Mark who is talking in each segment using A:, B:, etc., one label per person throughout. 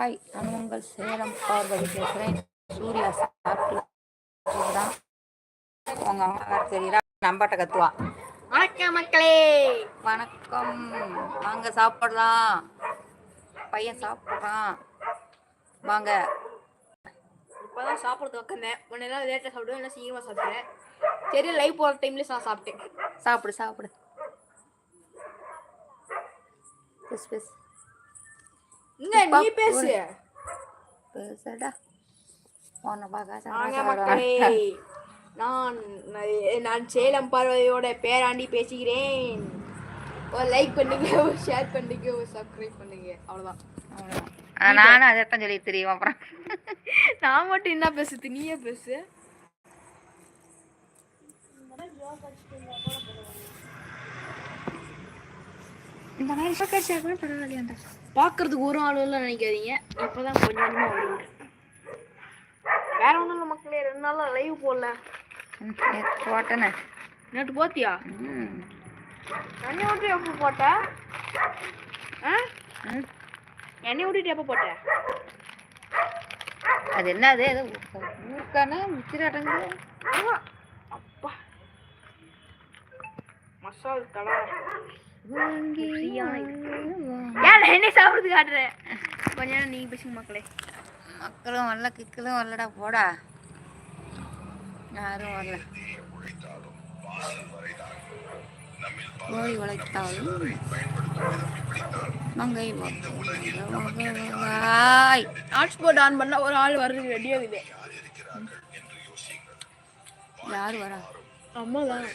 A: Hi நான் உங்கள் சேலம் பார்வதி பேசுகிறேன் சூர்யா சாப்பிட்டுதான் உங்கள் அம்மா வேறு தெரியுறா நம்பாட்ட கத்துவா.
B: வணக்கம் மக்களே.
A: வணக்கம். வாங்க சாப்பிடலாம். பையன் சாப்பிட்றான். வாங்க.
B: இப்போதான் சாப்பிட்றது உட்காந்தேன் முன்ன நேரம் லேட்டாக சாப்பிடுவேன். என்ன சீக்கிரமாக சாப்பிட்டேன் சரி லைவ் போகிற டைம்லேயே நான் சாப்பிட்டேன்.
A: சாப்பிடு சாப்பிடு. பெஸ் பெஸ்
B: நீ பேசு
A: பேசடா உன்னை பார்க்க
B: நான் நான் சேலம் பார்வதியோட பேராண்டி பேசுகிறேன் ஒரு லைக் பண்ணுங்க ஒரு ஷேர் பண்ணுங்க ஒரு சப்ஸ்கிரைப் பண்ணுங்க அவ்வளோதான்
A: அவ்வளவுதான். நானும் அதைத்தான் சொல்லி தெரியும் அப்புறம்
B: நான் மட்டும் என்ன பேசுது நீயே பேசு
A: இந்த மாதிரி பக்கச்சா கூட பரவாயில்லையாண்டா
B: பார்க்கறதுக்கு ஒரு ஆள் இல்லை நினைக்காதீங்க. இப்போதான் கொஞ்சம் கொஞ்சமாக வேற ஒன்றும் இல்லை மக்களே ரெண்டு நாளா லைவ் போடல.
A: போட்டேனே.
B: நேற்று போத்தியா? என்னை விட்டு எப்போ போட்ட? ஆ. என்னை விட்டுட்டு எப்போ போட்ட?
A: அது என்னது ஏதோ ஊருக்கான முத்திராட்டங்க.
B: அப்பா. மசால் தடா ஏன் என்ன சாப்பிடுறது காட்டுறேன் கொஞ்ச நேரம் நீங்க பேசுங்க மக்களே.
A: மக்களும் வரல கிக்களும் வரலடா போடா. யாரும் வரல. கோழி உழைத்தாலும் மங்கை
B: ஹாட்ஸ்பாட் ஆன் பண்ணா ஒரு ஆள் வர்றது ரெடியா இருக்குது
A: யார் வரா?
B: அம்மா தான்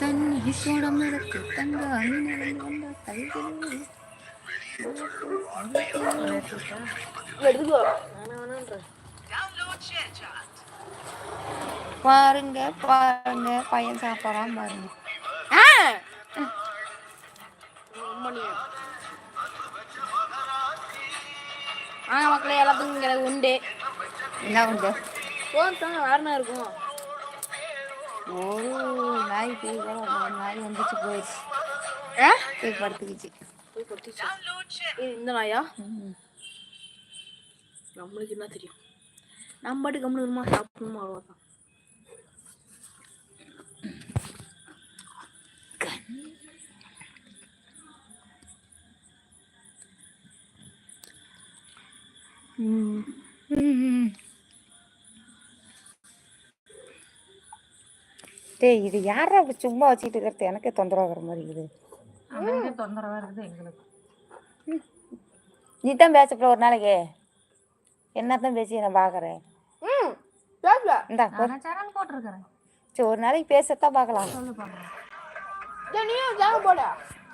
A: தண்ணி சூடம் நடக்கு தங்க பாருங்க பாருங்க பையன் சாப்பிடாம பாருங்க.
B: ஆ! மக்களே எல்லாத்துக்கும் உண்டு.
A: என்ன உண்டு.
B: போன் தாங்க இருக்கும்?
A: ஒரு நாய் போய் கூட நாய் வந்துச்சு போயிடுச்சு. போய் படுத்துக்கிச்சு.
B: போய் படுத்துச்சு இது இந்த நாயா. நம்மளுக்கு என்ன தெரியும்? நம்ம பாட்டு கம்முனுமா சாப்பிடணுமா அவ்வளோதான்
A: டேய் இது யாரா சும்மா வச்சுக்கிட்டு இருக்கிறது? எனக்கே தொந்தரவு வர மாதிரி இருக்குது. தொந்தரவா இருக்குது எங்களுக்கு. நீ தான் பேசப்பட ஒரு நாளைக்கு. என்னத்தான் பேசி நான் பார்க்குறேன் இந்தா
C: சேனல் போட்டிருக்கிறேன்.
A: சரி ஒரு நாளைக்கு பேசத்தான் பார்க்கலாம்
C: சொல்லு பாக்கலாம்.
B: ஏன் நீயும் தேவை போட.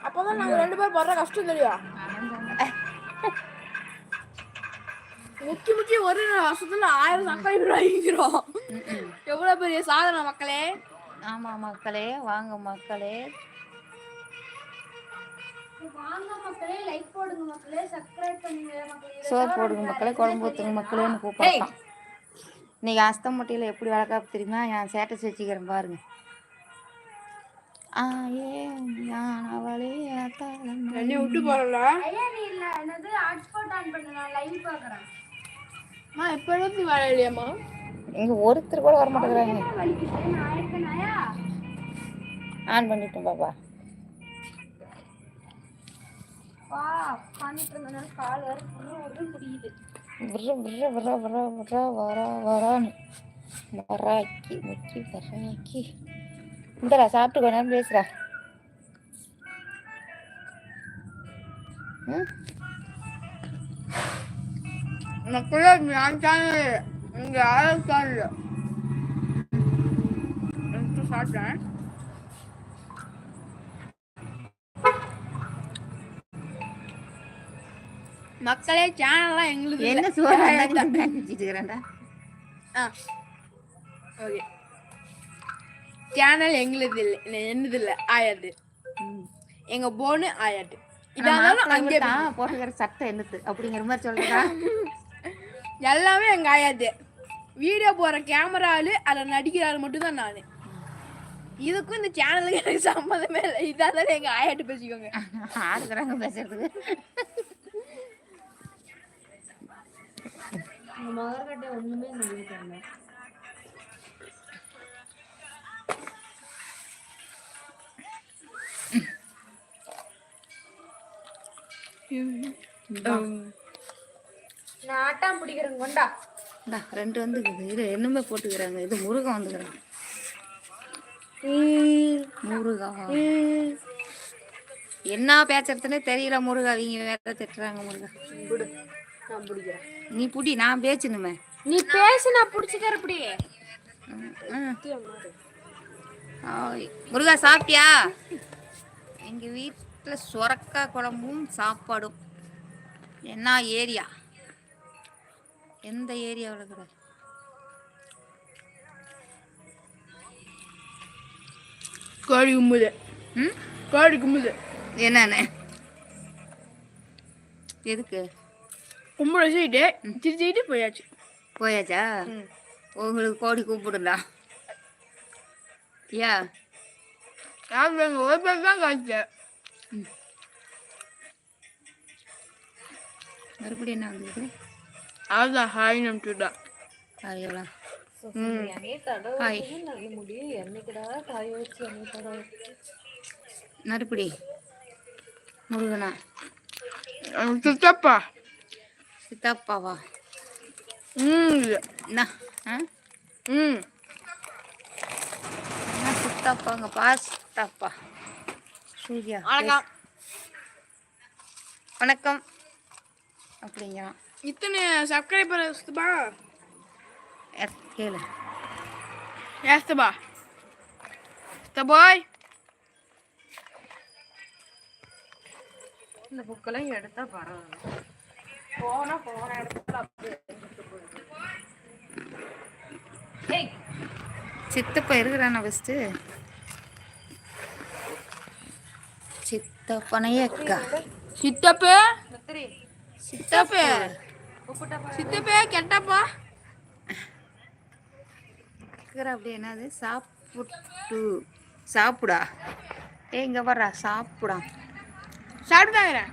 B: அப்போதான் நாங்கள் ரெண்டு பேரும் படுற கஷ்டம் தெரியும். முக்கி முக்கி ஒரு வருஷத்துல ஆயிரம் சப்ஸ்கிரைபர் வாங்கிக்கிறோம். எவ்வளவு பெரிய சாதனை மக்களே.
A: ஆமாம் மக்களே வாங்க மக்களே.
C: வாங்க மக்களே லைக் போடுங்க மக்களே சப்ஸ்கிரைப் பண்ணுங்க மக்களே.
A: சோறு போடுங்க மக்களே குழம்பு ஊற்றுங்க மக்களேன்னு கூப்பிடலாம் இன்னைக்கு அஸ்தம்பட்டியில் எப்படி வளர்க்க தெரியுமா? என் சேட்டஸ் வச்சுக்கிறேன் பாருங்க.
B: விட்டு போறல?
C: நீ
A: இங்கே ஒருத்தர் கூட வர மாட்டேங்கிறாங்க ஆன் பண்ணிட்டேன் பாப்பா. வராக்கி முக்கி வராக்கி. இந்தடா சாப்பிட்டு கொஞ்ச நேரம் பேசுறா ம்?
B: நான் இங்க யாரும் சாப்பிட்டேன். மக்களே சேனல்லாம் எங்களுக்கு
A: என்ன சோறு
B: ஓகே. சேனல் எங்களுது இல்லை. என்னது இல்லை. ஆயாது. எங்க போனு ஆயாது.
A: போட்டுக்கிற சட்டை என்னது? அப்படிங்கிற மாதிரி சொல்றா
B: எல்லாமே எங்க ஆயாது. வீடியோ போற கேமரா ஆளு அதில் நடிக்கிற ஆள் மட்டும்தான் நான். இதுக்கும் இந்த சேனலுக்கு எனக்கு சம்மந்தமே இல்லை. இதான் எங்க ஆயாட்டு பேசிக்கோங்க.
A: ஆடுக்கிறாங்க பேசுறதுக்கு
C: மகர்கட்டை இல்ல நான் ஆட்டாம் பிடிக்கிறேன் கொண்டா.
A: இந்தா ரெண்டு வந்துக்குது. இது என்னமே போட்டுக்கிறாங்க? இது முருகன் வந்துக்கிறாங்க முருகா. என்ன பேசுறதுனே தெரியல முருகா. அவங்க வேற திட்டுறாங்க முருகா. நீ புடி நான் பேசணுமே
C: நீ பேசு நான் பிடிச்சிக்கிற இப்படி.
A: முருகா சாப்பிட்டியா? எங்க வீட்டுல சுரக்கா குழம்பும் சாப்பாடும். என்ன ஏரியா? எந்த ஏரியாவில் கூட?
B: கோழி கும்புது.
A: ம்?
B: கோழி கும்புது.
A: என்னன்னு எதுக்கு?
B: கும்புட வச்சுக்கிட்டு திருச்சிக்கிட்டு போயாச்சு.
A: போயாச்சா? உங்களுக்கு கோடி கூப்பிடலாம் யா?
B: நான் எங்கள் ஒரு பேர் தான் காய்ச்சேன்
A: மறுபடியும் என்ன வந்தது
B: அதுதான் ஹாய் நம்பிட்டுடா
C: தடவை
A: ஹாய். மறுபடி முருகனா.
B: சித்தப்பா.
A: சித்தாப்பாவா?
B: ம்.
A: என்ன ஆ?
B: ம்.
A: சித்தாப்பாங்க பாஸ்தாப்பா சூர்யா
B: வணக்கம்.
A: வணக்கம். அப்படிங்க
B: இத்தனை சப்ஸ்கிரைபர் சித்தப்பா?
A: கேளு.
B: ஏஸ்தப்பா சித்தப்பாய்
C: இந்த புக்கெல்லாம் எடுத்தா பரவாயில்ல. போனா போன இடத்துல
A: சித்தப்பா இருக்கிறானா ஃபஸ்ட்டு சித்தப்பனையக்கா
B: சித்தப்பு?
C: முத்திரி.
B: சித்தப்பு?
C: உப்புட்டா
B: சித்தப்பு கெட்டப்பா.
A: இருக்கிற அப்படி என்னது? சாப்பிட்டு. சாப்பிடா. ஏ இங்க வர்றா சாப்பிடா.
B: சாப்பிட்டாங்கிறேன்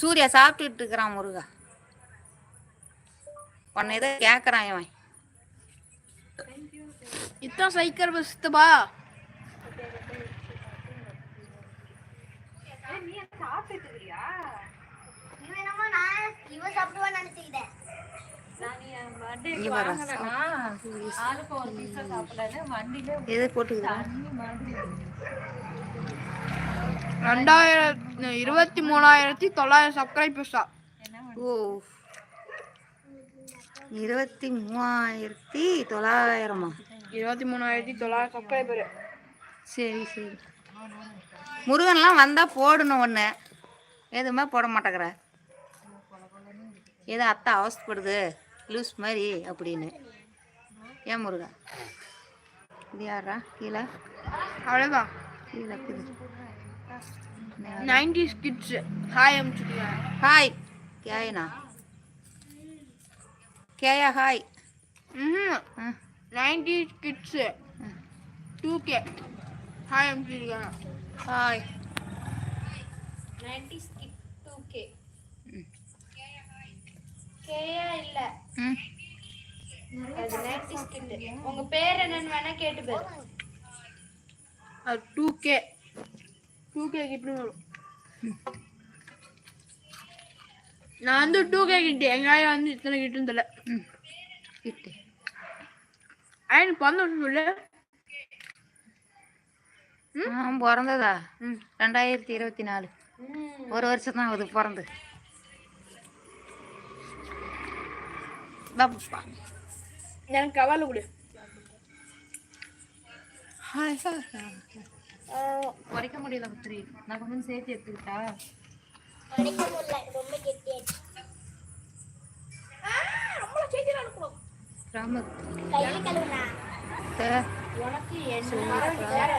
A: சூர்யா சாப்பிட்டுட்டு இருக்கிறான் முருகா. உன்னை ஏதோ கேட்குறான் இவன்.
B: இத்தனை சைக்கிள் பஸ் சித்தப்பா
C: நீ சாப்பிட்டு இருக்கிறியா நான் என் birthday
A: இங்க வர்றா
C: வாங்கினேனா, ஆளுக்கு ஒரு pizza
B: ரெண்டாயிரத்தி இருபத்தி மூணாயிரத்தி தொள்ளாயிரம் சப்ஸ்கிரைபர்ஸா
A: ஓ. இருபத்தி மூவாயிரத்தி தொள்ளாயிரமா?
B: இருபத்தி மூணாயிரத்தி தொள்ளாயிரம் சப்ஸ்கிரைபர்
A: சரி சரி. முருகன்லாம் வந்தால் போடணும் ஒன்று எதுவுமே போட மாட்டேங்கிற. ஏதோ அத்தை அவஸ்தப்படுது லூஸ் மாதிரி அப்படின்னு. ஏன் முருகன்? இது யாரா கீழே?
B: அவ்வளோதான்
A: கீழே இருக்குது.
B: நைன்டி கிட்ஸ் ஹாய் அமிச்சுருக்காங்க
A: ஹாய் கேயனா கேயா ஹாய்
B: ம்
A: ஆ.
B: Ninety kids two K hi அமிச்சுருக்காங்க
A: hi
C: 90s kid 2K. கேயா இல்ல. அது 90s kid. உங்க பேர் என்னன்னு வேணா கேட்டு பாரு.
B: அது டூ கே டூ கே கிட்னு வரும். நான் வந்து டூ கே கிட்டு எங்க ஆயா வந்து இத்தனை கிட்டுன்னு தெரியல.
A: ம் கிட்டு
B: பிறந்த வருஷம் சொல்லு.
A: ஆ பிறந்ததா?
B: ம்
A: ரெண்டாயிரத்தி இருபத்தி நாலு. ஒரு வருஷம் தான் ஆகுது பிறந்து.
B: எனக்கு கவலை கொடு.
C: உரைக்க முடியல புத்திரி. நான் கொஞ்சம் சேர்த்து எடுத்துக்கிட்டா?
A: கிராமத்து
C: உனக்கு என்ன
A: சூப்பர்
B: கேளு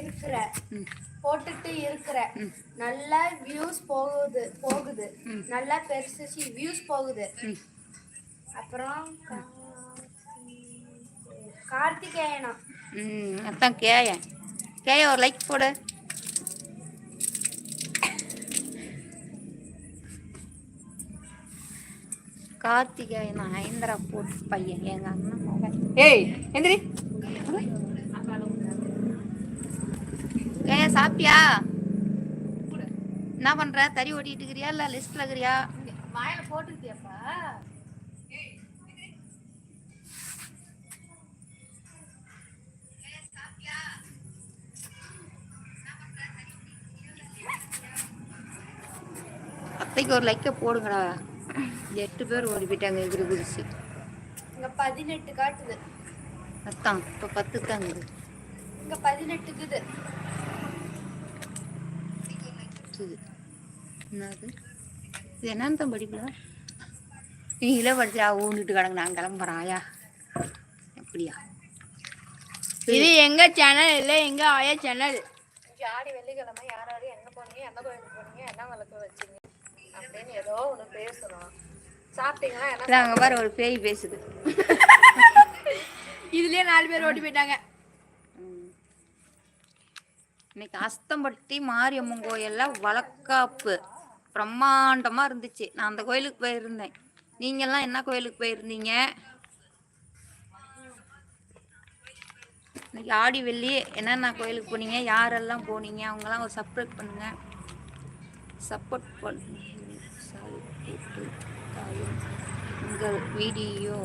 C: இருக்கிற. போட்டுட்டு இருக்கிற. நல்லா வியூஸ் போகுது போகுது. நல்லா பெருசு வியூஸ் போகுது. அப்புறம் கார்த்திகேயனா.
A: ம் அதான் கேயன். கேய ஒரு லைக் போடு. கார்த்திகேயன் ஐந்தரா போட்டு பையன் எங்க அண்ணன் ஏய் எந்திரி. ஏய் சாப்பிட்டியா? என்ன பண்ற? தறி ஓட்டிட்டு இருக்கிறியா? இல்ல லிஸ்ட்ல இருக்கிறியா?
C: வாயில போட்டுருக்கியாப்பா?
A: அத்தைக்கு ஒரு லைக்கை போடுங்கடா. எட்டு பேர் ஓடி போயிட்டாங்க எகிரி குதிச்சு
C: இங்க பதினெட்டு காட்டுது.
A: அத்தான் இப்போ பத்து இருக்குது.
C: இங்க பதினெட்டுக்குது.
A: இது என்னது? இது என்னன்னு தான் படிக்கல நீங்களே படிச்சா ஊன்னுட்டு கிடங்க நான் கிளம்புறேன் ஆயா அப்படியா?
B: இது எங்க சேனல் இல்ல எங்க ஆயா சேனல்
C: ஆடி வெள்ளிக்கிழமை யார் யாரும் எங்க போனீங்க எந்த கோயிலுக்கு போனீங்க? என்ன விளக்கு வச்சீங்க? அப்படின்னு ஏதோ ஒண்ணு பேசணும். சாப்பிட்டீங்களா? என்ன
A: அங்கே பாரு ஒரு பேய் பேசுது.
B: இதுலயே நாலு பேர் ஓடி போயிட்டாங்க.
A: இன்னைக்கு அஸ்தம்பட்டி மாரியம்மன் கோயில்ல வளக்காப்பு. பிரம்மாண்டமா இருந்துச்சு. நான் அந்த கோயிலுக்கு போயிருந்தேன். நீங்கெல்லாம் என்ன கோயிலுக்கு போயிருந்தீங்க? இன்னைக்கு ஆடி வெள்ளி. என்னென்ன கோயிலுக்கு போனீங்க? யாரெல்லாம் போனீங்க? அவங்கெல்லாம் ஒரு சப்ஸ்கிரைப் பண்ணுங்க. சப்போர்ட் பண்ணு உங்கள் வீடியோ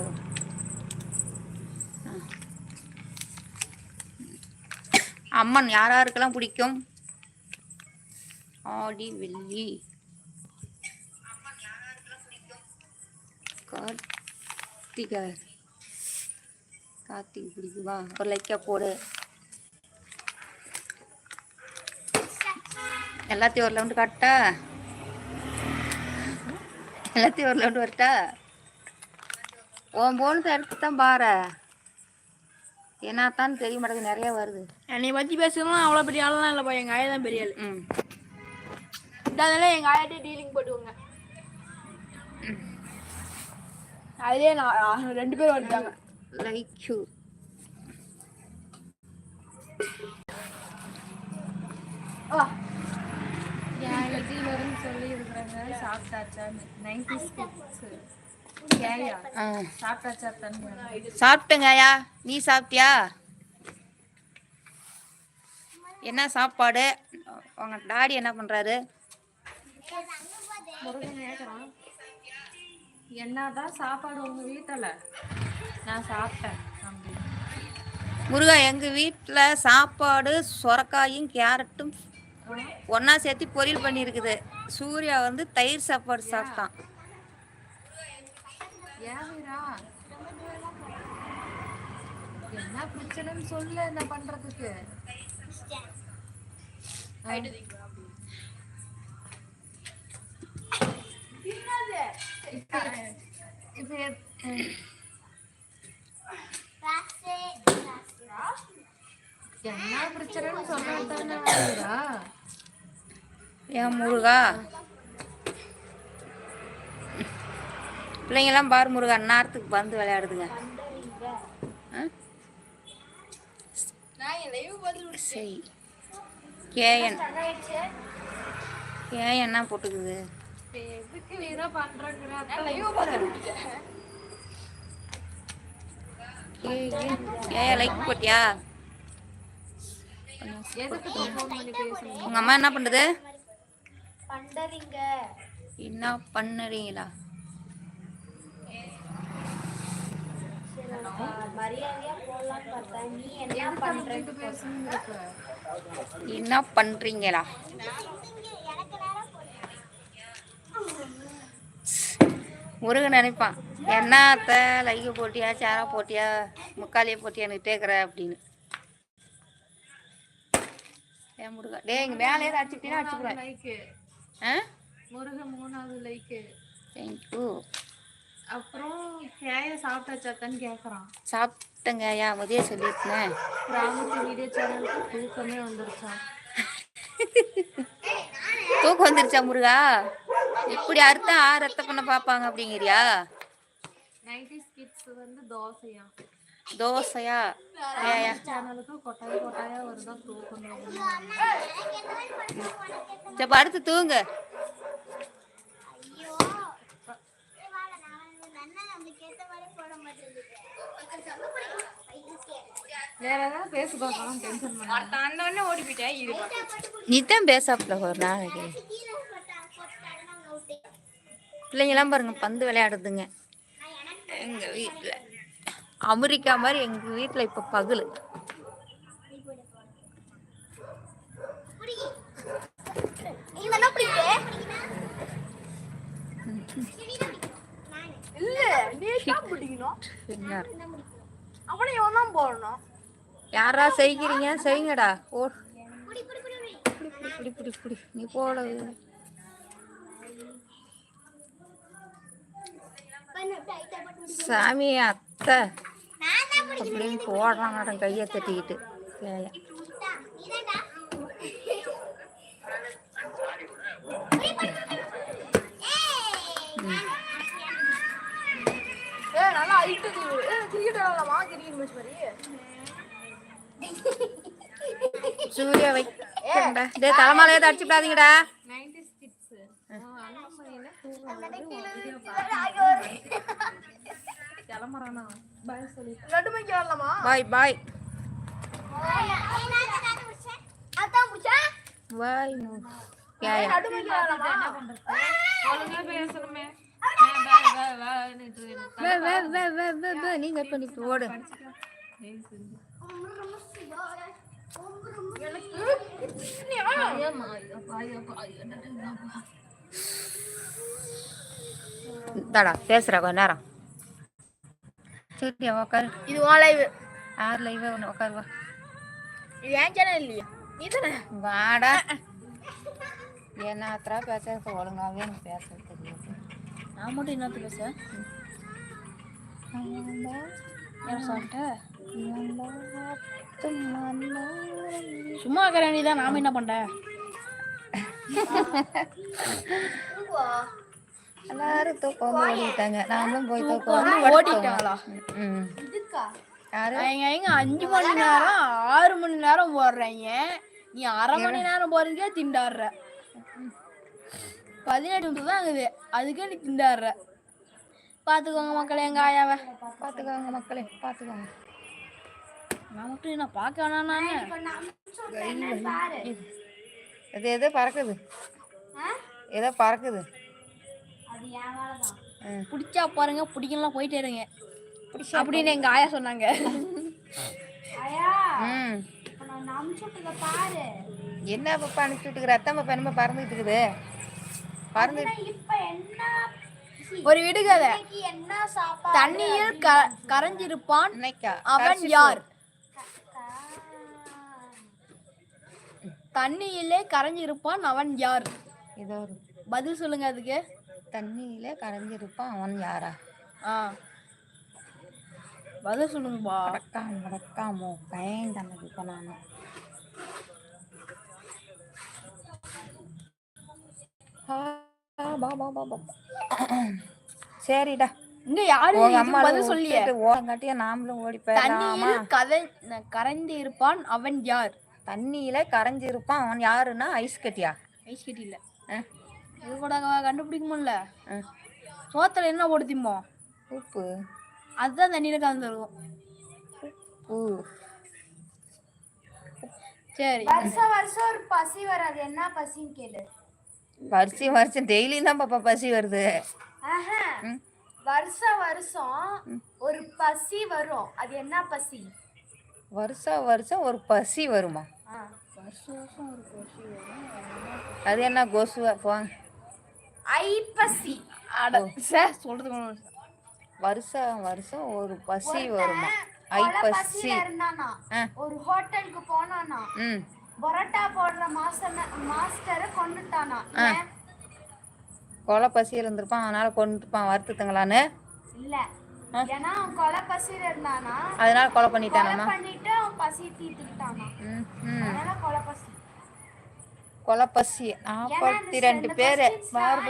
A: அம்மன் யார் யாருக்கெல்லாம் பிடிக்கும்? ஆடி வெள்ளி. கார்த்திகை. கார்த்திகை பிடிக்குமா? ஒரு லைக்கா போடு. எல்லாத்தையும் ஒரு லவுண்டு காட்டா? எல்லாத்தையும் ஒரு லவுண்டு வரட்டா உன் போனதை எடுத்து தான் பாரு என்னத்தான் தெரிய மாட்டேங்குது நிறைய வருது.
B: என்னை பத்தி பேசணும் அவ்வளவு பெரிய ஆளுலாம் இல்லப்பா எங்க ஆயா தான் பெரிய ஆளு.
A: ம்.
B: அதனால எங்க ஆயாட்டே டீலிங் போட்டுக்கோங்க அதுலயே நான் ரெண்டு பேர் வந்துட்டாங்க.
A: லைக் யூ
C: இதுல இருந்து சொல்லி இருக்கிறாங்க சாப்பிட்டாச்சான்னு நைன்டி ஸ்கிட்ஸ் கேயா சாப்பிட்டாச்சா தண்ணி
A: சாப்பிட்டுங்கய்யா. நீ சாப்பிட்டியா? என்ன சாப்பாடு? உங்க டாடி என்ன பண்றாரு?
C: என்னதான் சாப்பாடு உங்க வீட்டில்? நான் சாப்பிட்டேன்.
A: முருகா எங்க வீட்ல சாப்பாடு சொரக்காயும் கேரட்டும் ஒண்ணா சேர்த்து பொரியல் பண்ணியிருக்குது சூர்யா வந்து தயிர் சாப்பாடு சாப்பிட்டான்.
C: ஏன் வீரா? என்ன பிரச்சனைன்னு சொல்லு என்ன பண்றதுக்கு? இப்ப இப்ப எ- என்ன பிரச்சனைன்னு சொல்ல தானே
A: ஏன் முருகா? பிள்ளைங்கெல்லாம் பாரு முருகா நேரத்துக்கு வந்து விளையாடுதுங்க? சரி. கேஎன் கேஎன் என்ன போட்டுக்குது? ஏன் லைக் போட்டியா? உங்க அம்மா என்ன பண்ணுது? என்ன பண்ணுறீங்களா?
C: மரியாதையா போடலாம் பார்த்தா நீ என்ன
A: என்ன பண்றீங்களா? முருகன் நினைப்பான் என்னத்த லைக்க போட்டியா சேரா போட்டியா முக்காலிய போட்டியான்னு கேட்குற அப்படின்னு. ஏன் முருகா டேய் இங்கே மேலே ஏதாவது அடிச்சுக்கிட்டீங்கன்னா அடிச்சுக்கிறேன் ஆ?
C: முருகன் மூணாவது லைக்கு.
A: தேங்க்யூ
C: அப்புறம் கேய சாப்பிட்டாச்சாக்கான்னு கேட்குறான்
A: சாப்பிட்டேங்க ஐயா முதே சொல்லியிருக்கேன்
C: கிராமத்து வீடியோ சேனலுக்கு தூக்கமே வந்துருச்சான்
A: தூக்கம் வந்துருச்சா முருகா? இப்படி அறுத்தா ரத்த பண்ண பார்ப்பாங்க அப்படிங்கிறியா?
C: நைன்டி கிட்ஸ் வந்து தோசையா?
A: தோசையா?
C: சேனலுக்கு கொட்டாய கொட்டாயா வருதா தூக்கம்
A: சரி படுத்து தூங்க.
C: வேற ஏதாவது பேச பார்க்கலாம் டென்ஷன் பண்ண
B: அண்ணன் ஓடி போயிட்டேன் இரு.
A: நீ தான் பேசாப்புல ஒரு நாளைக்கு. பிள்ளைங்கெல்லாம் பாருங்க பந்து விளையாடுதுங்க. எங்க வீட்டில் அமெரிக்கா மாதிரி எங்க வீட்டில் இப்போ பகல்.
B: இல்ல நீ தான் பிடிக்கணும்? அவனை இவன் தான் போடணும்.
A: யாரா செய்கிறீங்க? செய்யுங்கடா ஓ புடி புடி புடி புடி. நீ போட. சாமி அத்தை. அப்படின்னு மேடம் கையை தட்டிக்கிட்டு. வைக்கண்டா டே தலைமாலையே தடிச்சு விடாதீங்கடா
C: நைன்டி கிட்ஸ் அண்ணன் பையனை தூக்கம் கிளம்புறானா பாய்
A: பாய் பாய் பாய் ஏயா
B: லட்டு மைக்கு விளாடலாமா
C: ஒழுங்கா பேசணுமே.
A: வே வே வே. வே வே வே நீ கட் பண்ணி ஓடு. தாடா பேசுறா கொஞ்ச நேரம். சரி உட்காரு
B: இது உன் லைவ்
A: யார் லைவ் ஒன்று உட்காரு வா.
B: இது ஏன் சேனல் இல்லையா. நீ தானே
A: வாடா என்ன அத்தரா பேச ஒழுங்காவே எனக்கு பேச தெரியாது
B: நான் மட்டும் என்ன பேச சும்மா இருக்கிற நீ தான் நாம என்ன பண்ற?
A: எல்லாரும் தூக்கம் வந்து ஓடிட்டாங்க. நாமளும் போய் தூக்கம் வந்து
B: ஓடிட்டாங்களா? எங்க எங்க அஞ்சு மணி நேரம் ஆறு மணி நேரம் போடுறீங்க நீ அரை மணி நேரம் போறதுக்கே திண்டாடுற. பதினெட்டு நிமிஷம் தான் ஆகுது. அதுக்கே நீ திண்டாடுற. பாத்துக்கோங்க மக்களே எங்க ஆயாவை.
A: பார்த்துக்கோங்க மக்களே பார்த்துக்கோங்க
B: நான் மட்டும் என்ன பார்க்க வேணாம் நானு
A: இது. எதோ பறக்குது. ஏதோ பறக்குது.
B: பிடிச்சா பாருங்க பிடிக்கலாம் போயிட்டே இருங்க. அப்படின்னு எங்க ஆயா சொன்னாங்க.
A: ம். என்ன பாப்பா அனுப்பிச்சு விட்டுக்கிற? அத்தான் பாப்பா என்னமோ பறந்துட்டு இருக்குது. பறந்து
B: ஒரு விடுகதை. தண்ணியில் க- கரைஞ்சிருப்பான் அவன் யார்? தண்ணியிலே கரைஞ்சிருப்பான் அவன் யார்?
A: இதோ ஒரு
B: பதில் சொல்லுங்க அதுக்கு.
A: தண்ணியில கரைஞ்சிருப்பான் அவன் யாரா?
B: ஆ. பதில் சொல்லுங்கப்பா.
A: மடக்கா மடக்காமோ பயன் தனக்கு இப்போ நான் சரிடா.
B: இங்க யாரு?
A: உங்க
B: இதுக்கு
A: அம்மா
B: பதில் சொல்லியே
A: ஓடங்காட்டியா நாமளும் ஓடி போயிடலாமா?
B: தண்ணியில் கதை கரைந்து இருப்பான் அவன் யார்?
A: தண்ணியில கரைஞ்சிருப்பான் அவன் யாருன்னா ஐஸ் கட்டியா?
B: ஐஸ் கட்டி இல்ல. இது கூட கண்டுபிடிக்க முடியல. சோத்துல என்ன திம்போம்?
A: உப்பு.
B: அதுதான் தண்ணியில கலந்து இருக்கும்.
A: ஊ
B: சரி.
D: வருஷம் வருஷம் ஒரு பசி வராது. என்ன பசின்னு கேளு.
A: வருஷம் வருஷம் டெய்லியும் தான் பாப்பா பசி வருது. ம்.
D: வருஷம் ஒரு பசி வரும். அது என்ன பசி?
A: வருஷம் வருஷம் ஒரு பசி வருமா. அது என்ன கொசுவா? போங்க
D: ஐப்பசி
B: சொல்றது
A: வருஷம் வருஷம் ஒரு பசி வருமா? ஐ
D: கொலை
A: பசி.
D: பசியில இருந்தானா?
A: ஆ.
D: ஒரு ஹோட்டலுக்கு போனானா? பரோட்டா போடுற மாஸ்டர் மாஸ்டரை கொண்டுட்டானா?
A: கொலை பசியில் இருந்திருப்பான் அதனால கொண்டுப்பான் வருத்துத்துங்களான்னு?
D: இல்ல. ஏன்னா அவன் கொலை பசியில இருந்தானா?
A: அதனால கொலை பண்ணிட்டானா
D: பண்ணிட்டு அவன் பசி தீர்த்துக்கிட்டானா?
A: ம் ம்.
D: அதனால கொலை பசி.
A: கொலை பசி. நாற்பத்தி ரெண்டு பேர்.
D: சார்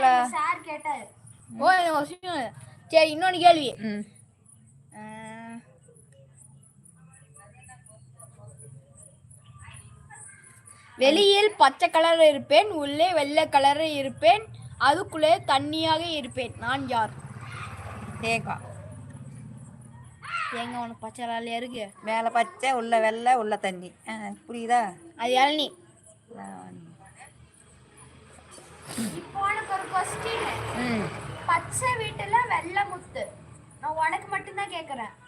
D: கேட்டாரு.
B: ஓ. சரி இன்னொன்னு கேள்வி. வெளியில் பச்சை கலர் இருப்பேன் உள்ளே வெள்ளை கலர் இருப்பேன் அதுக்குள்ளே தண்ணியாக இருப்பேன். நான் யார்?
A: தேங்காய்
B: ஏங்க உனக்கு பச்சை கலர்ல இருக்கு?
A: மேலே பச்சை உள்ள வெள்ளை உள்ள தண்ணி. புரியுதா?
B: அது இளநீ
D: இப்போ உனக்கு ஒரு கொஸ்டின் பச்சை வீட்டுல வெள்ளை முத்து. நான் உனக்கு மட்டும்தான் யாருக்கும்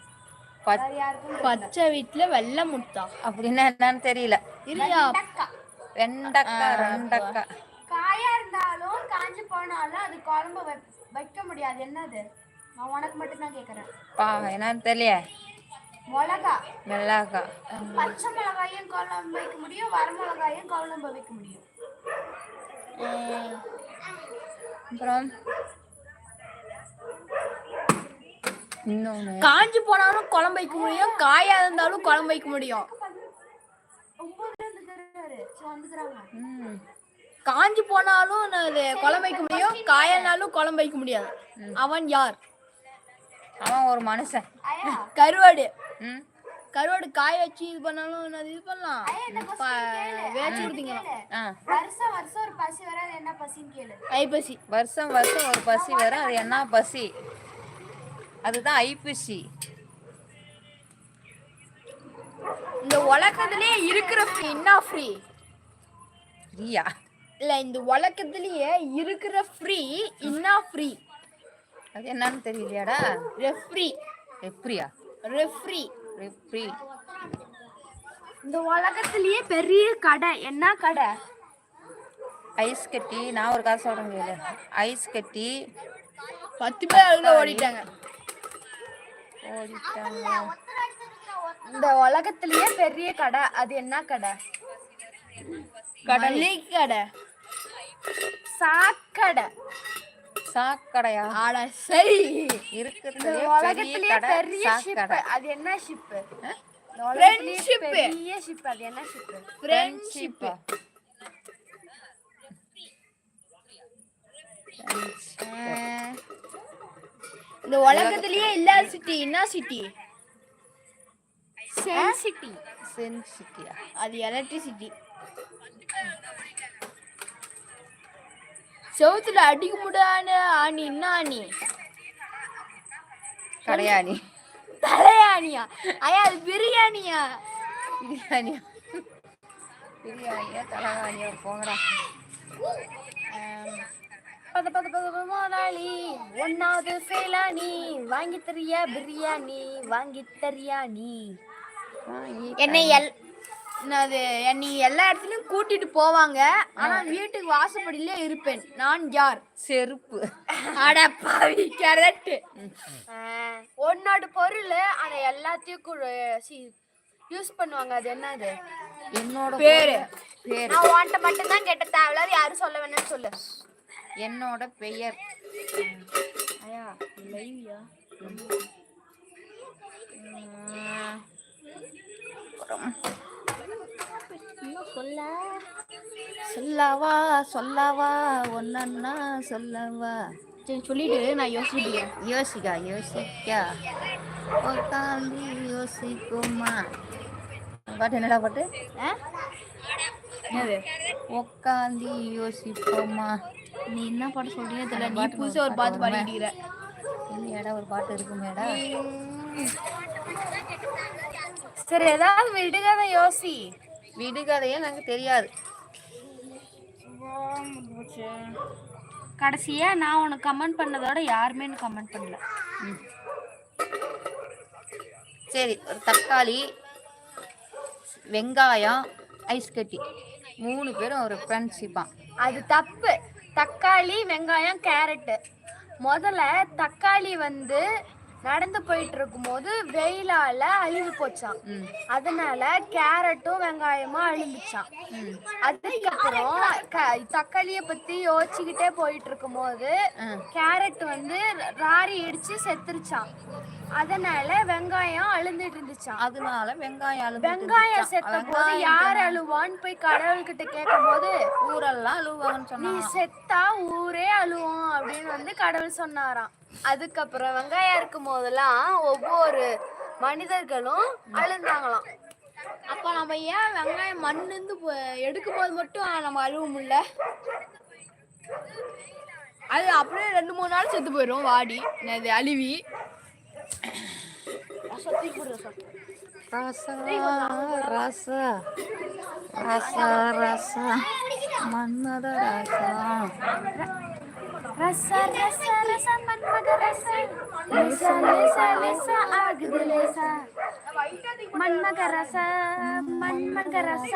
B: பச்சை வீட்டுல வெள்ளை முட்டா.
A: அப்படின்னா என்னன்னு தெரியல.
B: இல்லையா
D: வெண்டைக்காய்.
A: ரெண்டக்காய்
D: காயா இருந்தாலும் காஞ்சு போனாலும் அது குழம்பு வைக்க முடியாது. என்னது? நான் உனக்கு மட்டும்தான் கேக்குறேன்.
A: பா என்னன்னு தெரியல
D: மிளகா.
A: வெள்ளாக்காய்
D: பச்சை மிளகாயும் குழம்பு வைக்க முடியும் வர மிளகாயும் குழம்பு வைக்க முடியும்.
A: அப்புறம்?
B: காஞ்சு போனாலும் குழம்பு வைக்க முடியும் காயா இருந்தாலும் குழம்பு வைக்க முடியும். காஞ்சு போனாலும் அது குழம்பு வைக்க முடியும் காயனாலும் குழம்பு வைக்க முடியாது. அவன் யார்?
A: அவன் ஒரு மனுஷன்.
B: கருவாடு.
A: ம்.
B: கருவாடு காய வச்சு இது பண்ணாலும் அது இது பண்ணலாம். வேச்சு கொடுத்தீங்களாம்
A: ஆ.
D: வருஷம் வருஷம் ஒரு பசி வர அது என்ன பசின்னு கேளு.
B: ஐப்பசி
A: வருஷம் வருஷம் ஒரு பசி வரும் அது என்ன பசி? அதுதான் ஐப்பசி.
B: இந்த உலகத்திலே இருக்கிற ஃப்ரீ என்ன ஃப்ரீ
A: ரியா
B: இல்ல இந்த உலகத்திலேயே இருக்கிற ஃப்ரீ என்ன ஃப்ரீ
A: அது என்னன்னு தெரியலையாடா?
B: ரெஃப்ரி
A: எப்படியா
B: ரெஃப்ரி
A: ரெப்ரி
D: இந்த உலகத்திலேயே பெரிய கடை. என்ன கடை?
A: ஐஸ் கட்டி. நான் ஒரு கதை சொல்றேன் கேளு. ஐஸ் கட்டி.
B: பத்து பேர் ஓடிட்டாங்க.
A: ஓடிட்டாங்க.
B: இந்த உலகத்திலேயே பெரிய கடை. அது என்ன கடை? கடலை. கடை சாக்கடை.
A: சாக்கடையா?
B: ஆட சரி.
A: பெரிய
D: உலகத்திலேயே பெரிய ஷிப் அது என்ன ஷிப்
B: ஃப்ரெண்ட்ஷிப்
D: பெரிய ஷிப் அது என்ன ஷிப்
B: ஃப்ரெண்ட்ஷிப் இந்த உலகத்திலேயே இல்லாத சிட்டி என்ன சிட்டி?
D: சென்சிட்டி
A: சென்சிட்டியா
B: அது எலக்ட்ரிசிட்டி. செவுத்துல அடிக்க முடியாத ஆணி என்ன ஆணி?
A: கடையாணி.
B: தலையாணியா ஐயா அது பிரியாணியா?
A: பிரியாணியா? பிரியாணியா தலகாணியா போங்கடா
B: பத பத பத முதலாளி ஒன்னாவது ஃபெயிலானி வாங்கி தரியா பிரியாணி. வாங்கி தரியா நீ என்னை எல் அது என்னை எல்லா இடத்துலயும் கூட்டிட்டு போவாங்க. ஆனா வீட்டுக்கு வாசப்படியிலே இருப்பேன். நான் யார்?
A: செருப்பு.
B: அட பாவி கரெக்ட் உன்னோட பொருள் அதை எல்லாத்தையும் யூஸ் பண்ணுவாங்க. அது என்னது?
A: என்னோட
B: பேரு.
A: பேரு.
B: நான் உன்கிட்ட மட்டும் தான் கேட்ட தேவையில்லாத யாரும் சொல்ல வேணும்னு சொல்லு.
A: என்னோட பெயர்.
B: ஐயா லைவ்யா சொல்ல.
A: சொல்லவா சொல்லவா ஒன்னா சொல்லவா?
B: சரி சொல்லிட்டு நான் யோசிக்கிறேன்.
A: யோசிக்கா யோசிக்கா. உட்காந்து யோசிக்குமா? பாட்டு என்னடா பாட்டு?
B: என்னது?
A: உட்காந்து யோசிப்போமா?
B: நீ என்ன பாட்டு சொல்றீங்க தெரியல. நீ புதுசா ஒரு பாட்டு பாடிக்கிற
A: இல்லையாடா ஒரு பாட்டு இருக்குமேடா?
B: சரி ஏதாவது விடுகதை யோசி.
A: விடுகதையே எனக்கு தெரியாது.
D: கடைசியா நான் உனக்கு கமெண்ட் பண்ணதோட யாருமே எனக்கு கமெண்ட் பண்ணல.
A: சரி ஒரு தக்காளி வெங்காயம் ஐஸ் கட்டி. மூணு பேரும் ஒரு ஃப்ரெண்ட்ஷிப்பான்
D: அது தப்பு. தக்காளி வெங்காயம் கேரட்டு. முதல்ல தக்காளி வந்து நடந்து போயிட்டு இருக்கும்போது வெயிலால அழிவு போச்சான் அதனால கேரட்டும் வெங்காயமும் அழிஞ்சுச்சான் அதுக்கப்புறம் தக்காளிய பத்தி யோசிச்சுக்கிட்டே போயிட்டு இருக்கும்போது கேரட் வந்து ராரி இடிச்சு செத்துருச்சான் அதனால வெங்காயம் அழுந்துட்டு இருந்துச்சான்
A: அதனால வெங்காயம்
D: வெங்காயம். செத்த போது யார் அழுவான்னு போய் கடவுள்கிட்ட கேட்கும் போது
A: ஊரெல்லாம் அழுவாங்கன்னு
D: நீ
A: சொன்னாங்க
D: செத்தா ஊரே அழுவோம் அப்படின்னு வந்து கடவுள் சொன்னாராம். அதுக்கப்புறம் வெங்காயம் இருக்கும் போதெல்லாம் ஒவ்வொரு மனிதர்களும் அழுந்தாங்களாம்.
B: அப்போ நம்ம ஏன் வெங்காயம் மண்ணிருந்து எடுக்கும் போது மட்டும் நம்ம அழுவ முடியல? அது அப்படியே ரெண்டு மூணு நாள் செத்து போயிடும் வாடி. அது அழுவி.
A: ரசா ரசா ரசா ரசா மன்மத ரசா
D: ரச ரச ரச மன்மத ரச லேச லேச லேச ஆகுது லேச மன்மக ரச மன்மக ரச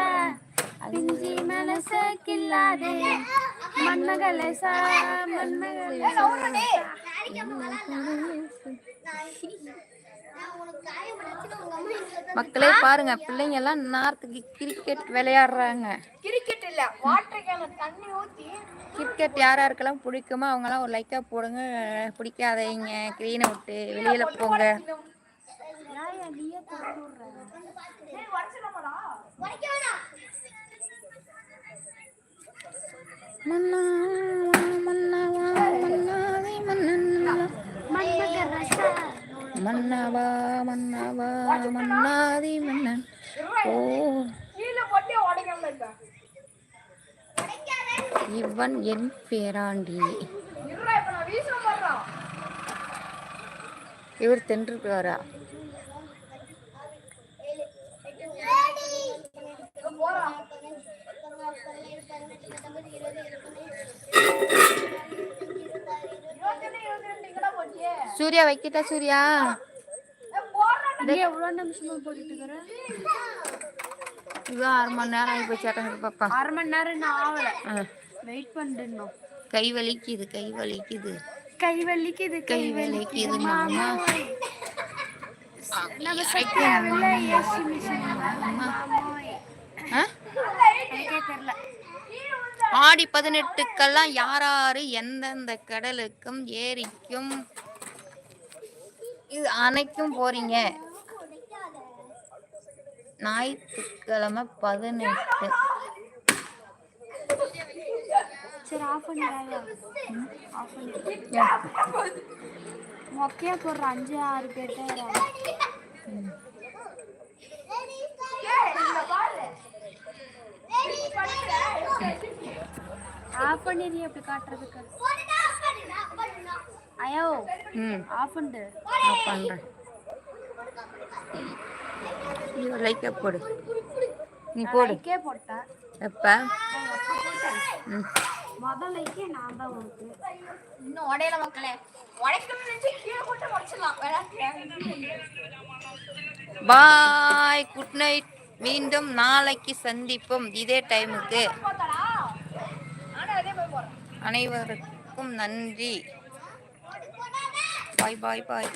D: பிஞ்சி மனச கில்லாதே மன்மக லேச மன்மக லேச
A: மக்களே பாருங்க பிள்ளைங்க எல்லாம் நார்த்துக்கு கிரிக்கெட் விளையாடுறாங்க.
B: கிரிக்கெட் இல்ல வாட்டர் கேன தண்ணி ஊத்தி
A: கிரிக்கெட் யார் யாருக்கெல்லாம் பிடிக்குமோ அவங்கெல்லாம் ஒரு லைக்கா போடுங்க. பிடிக்காதவங்க கிரீனை விட்டு வெளியில போங்க. மன்னா மன்னவா மன்னாவே மன்னன்னா
D: மன்மக ரச
A: மன்னவா மன்னவா மன்னாதி மன்னன். ஓ. இவன் என் பேராண்டி.
B: இருடா இப்ப நான்
A: சூர்யா வைக்கிட்டா சூர்யா. இவன் அரை மணி நேரம் ஆகி பாப்பா.
D: அரை மணி நேரம் ஆகல. வெயிட்
A: கை வலிக்குது கை வலிக்குது.
D: கை வலிக்குது
A: கை வலிக்குது மாமா. ஆடி பதினெட்டுக்கெல்லாம் யார் யாரு எந்தெந்த கடலுக்கும் ஏரிக்கும் இது அணைக்கும் போறீங்க. ஞாயிற்றுக்கிழமை பதினெட்டு.
D: சரி ஆஃப் பண்ணிடாங்க ஆஃப் போடுற அஞ்சு ஆறு வராங்க. ஆஃப் பண்ணிடு எப்படி காட்டுறதுக்கு? ஐயோ
A: ம்
D: ஆஃப்
A: நான் பண்றேன் நீ ஒரு லைக்கை போடு நீ போடு
D: லைக்கே போட்டேன்
A: எப்ப? ம்.
D: முதல் லைக்கே நான் தான் உனக்கு.
B: இன்னும் உடையல மக்களே. உடைக்கணும்னு நினைச்சு கீழே போட்டு உடைச்சிடலாம்
A: பாய் குட் நைட் மீண்டும் நாளைக்கு சந்திப்போம். இதே டைமுக்கு அனைவருக்கும் நன்றி. bye, bye, bye.